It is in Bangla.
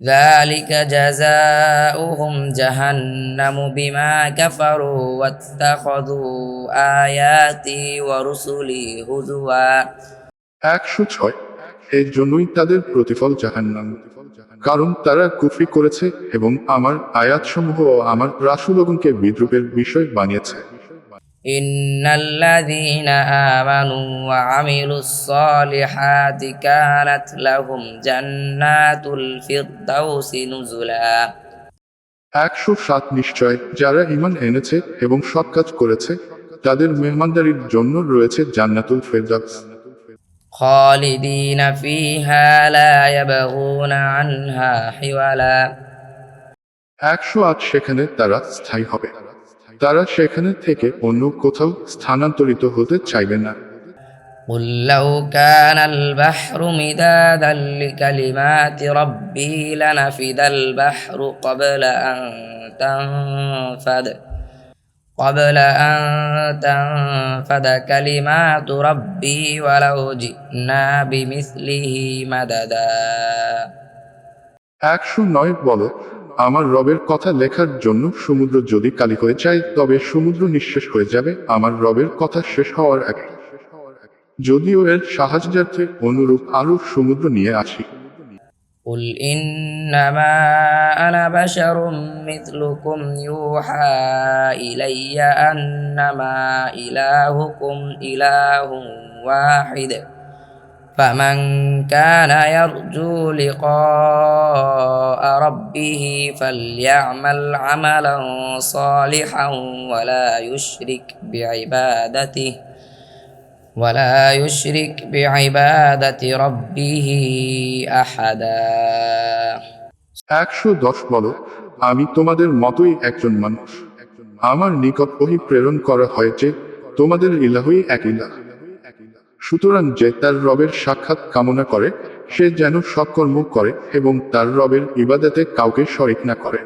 ذلك جزاؤهم جهنم بما كفروا واتخذوا آياتي ورسلي هزوا একশো ছয় এর জন্যই তাদের প্রতিফল জাহান্নাম কারণ তারা কুফরি করেছে এবং আমার আয়াতসমূহ ও আমার রাসুলগণকে বিদ্রুপের বিষয় বানিয়েছে إن الذين آمنوا وعملوا الصالحات كانت لهم جنات الفردوس نزلا একশো সাত নিশ্চয় যারা ইমান এনেছে এবং সৎ কাজ করেছে তাদের মেহমানদারির জন্য রয়েছে জান্নাতুল ফেরদাউস خالدين فيها لا يبغون عنها حولا একশো আট সেখানে তারা স্থায়ী হবে তারা সেখানে থেকে অন্য কোথাও স্থানান্তরিত হতে চাইবে না قل لو كان البحر مدادا لكلمات ربي لنفد البحر قبل أن تنفد قبل أن تنفد كلمات ربي ولو جئنا بمثله مددا একশো নয় বলো আমার রবের কথা লেখার জন্য সমুদ্র যদি কালি হয়ে যায় তবে সমুদ্র নিঃশেষ হয়ে যাবে আমার রবের কথা শেষ হওয়ার আগে যদিও এর সাহায্যার্থে অনুরূপ আরো সমুদ্র নিয়ে আসি قل إنما أنا بشر مثلكم يوحى إلي أنما إلهكم إله واحد فمن كان يرجو لقاء ربه فليعمل عملا صالحا ولا يشرك بعبادته ولا يشرك بعبادة ربه أحدا একশো দশ বলো আমি তোমাদের মতোই একজন মানুষ আমার নিকট ওহি প্রেরণ করা হয়েছে তোমাদের ইলাহই এক ইলাহ সুতরাং যে তার রবের সাক্ষাৎ কামনা করে, সে যেন সৎকর্ম করে এবং তার রবের ইবাদাতে কাউকে শরিক না করে।